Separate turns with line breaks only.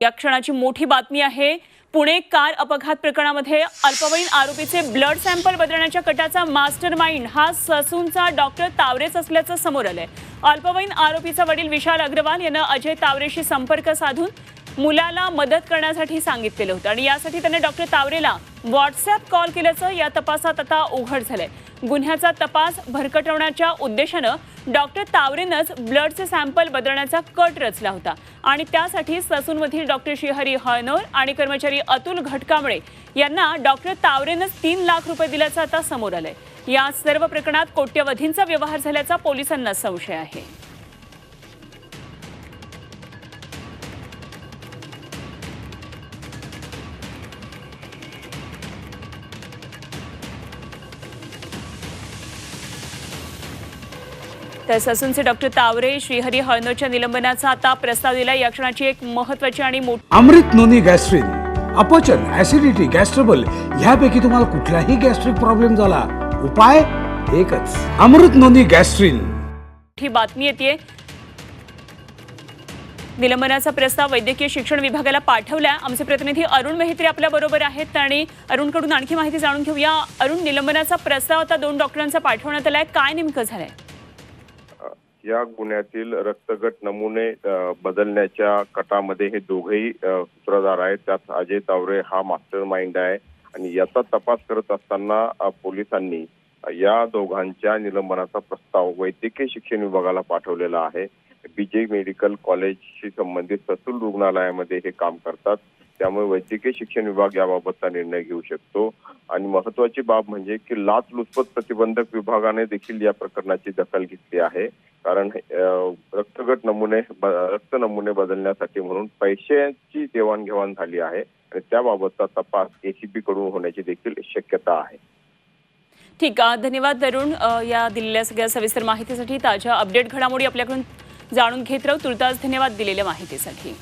या क्षणाची मोठी बातमी आहे. पुणे कार अपघात प्रकरणामध्ये अल्पवयीन आरोपीचे ब्लड सॅम्पल बदलण्याच्या कटाचा मास्टर माइंड हा ससूनचा डॉक्टर तावरेच असल्याचं समोर आलंय. अल्पवयीन आरोपीचा वडील विशाल अग्रवाल यानं अजय तावरेशी संपर्क साधून मुलाला मदत करण्यासाठी सांगितलेलं होतं. आणि यासाठी त्याने डॉक्टर तावरेला व्हॉट्सअप कॉल केल्याचं या तपासात आता उघड झालंय. गुन्ह्याचा तपास भरकटवण्याच्या उद्देशानं डॉक्टर तावरेनंच ब्लडचे सॅम्पल बदलण्याचा कट रचला होता. आणि त्यासाठी ससूनमधील डॉक्टर श्रीहरी हळनोर आणि कर्मचारी अतुल घटकांबळे यांना डॉक्टर तावरेनंच तीन लाख रुपये दिल्याचं आता समोर आलंय. या सर्व प्रकरणात कोट्यवधींचा व्यवहार झाल्याचा पोलिसांना संशय आहे. तर ससूनचे डॉक्टर तावरे श्रीहरी हळनोरच्या निलंबनाचा आता प्रस्ताव दिला या क्षणाची एक महत्वाची आणि मोठी
अमृत नोनी गॅस्ट्रिन अपचन ऍसिडिटी गॅस्ट्रबल ह्यापैकी तुम्हाला कुठलाही गॅस्ट्रिक प्रॉब्लेम झाला उपाय एकच. Amrut noni gastrin.
मोठी बातमी येते निलंबनाचा प्रस्ताव वैद्यकीय शिक्षण विभागाला पाठवला. आमचे प्रतिनिधी अरुण मेहत्रे आपल्या बरोबर आहेत आणि अरुणकडून आणखी माहिती जाणून घेऊया. अरुण निलंबनाचा प्रस्ताव आता दोन डॉक्टरांचा पाठवण्यात आलाय. काय नेमकं झालंय?
या गुन्ह्यातील रक्तगट नमुने बदलण्याच्या कटामध्ये हे दोघेही सूत्रधार आहेत. त्यात अजय तावरे हा मास्टर माइंड आहे आणि याचा तपास करत असताना पोलिसांनी या दोघांच्या निलंबनाचा प्रस्ताव वैद्यकीय शिक्षण विभागाला पाठवलेला आहे. बीजे मेडिकल कॉलेजशी संबंधित ससूल रुग्णालयामध्ये हे काम करतात. त्यामुळे वैद्यकीय शिक्षण विभाग याबाबतचा निर्णय घेऊ शकतो. आणि महत्वाची बाब म्हणजे की लाचलुचपत प्रतिबंधक विभागाने देखील या प्रकरणाची दखल घेतली आहे. कारण रक्तगट नमुने ब- रक्त नमुने बदलण्यासाठी म्हणून पैशांची देवाणघेवाण झाली आहे आणि त्याबाबतचा तपास एसीबी कडून होण्याची देखील शक्यता आहे.
ठीक आहे धन्यवाद तरुण या दिलेल्या सगळ्या सविस्तर माहितीसाठी. ताज्या अपडेट घडामोडी आपल्याकडून जाणून घेत राहू. तुर्तास धन्यवाद दिलेल्या माहितीसाठी.